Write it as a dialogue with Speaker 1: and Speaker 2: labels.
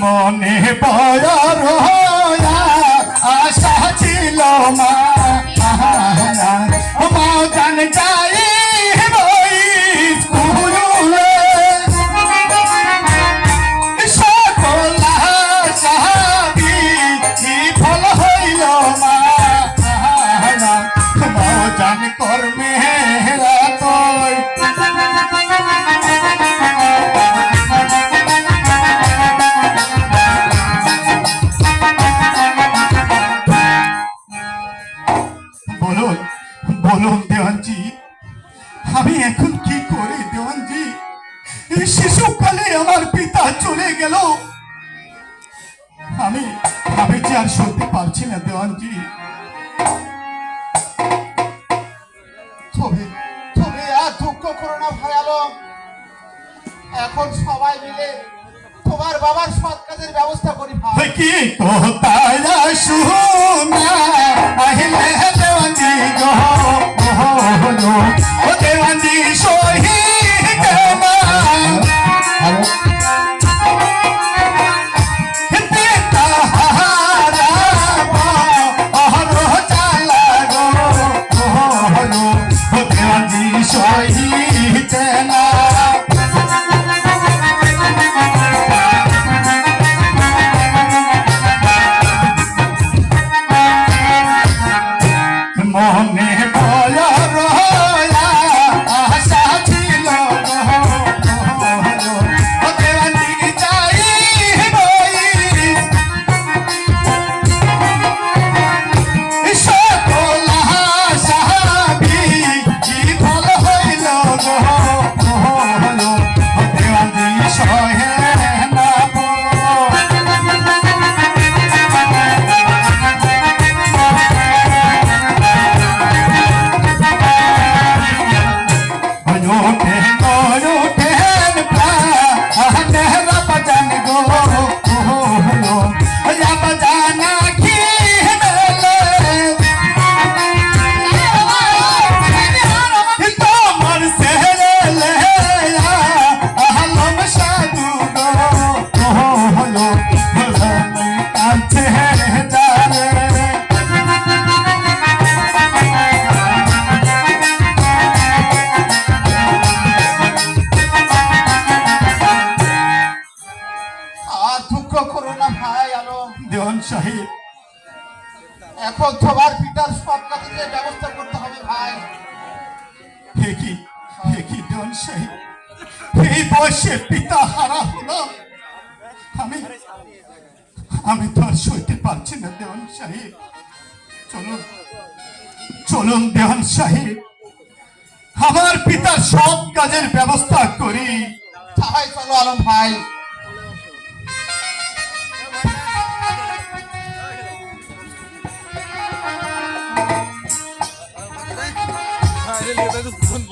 Speaker 1: মনে পড়া দেওয়ানজি আমি এখন কি করি দেওয়ানজি এই শিশুকালে আমার পিতা চলে গেল। আমি আমি আর সইতে পারছি না দেওয়ানজি
Speaker 2: এখন সবাই মিলে তোমার বাবার সৎ কাজের ব্যবস্থা করি ভাই।
Speaker 1: কি কোথায় শুনা? Oyote, oyote,
Speaker 2: দুঃখ করো না ভাই
Speaker 1: দেওয়ান
Speaker 2: এখন তোমার পিতার কাজের ব্যবস্থা করতে হবে ভাই।
Speaker 1: দেওয়ান এই বয়সে পিতা হারা হলাম আমি আমি তো আর সইতে পারছি না দেওয়ান সাহেব। চলুন চলুন দেওয়ান সাহেব। আমার পিতার সব কাজের ব্যবস্থা করি।
Speaker 2: তাই চলো আলম ভাই।
Speaker 3: 내가이래서不 슨.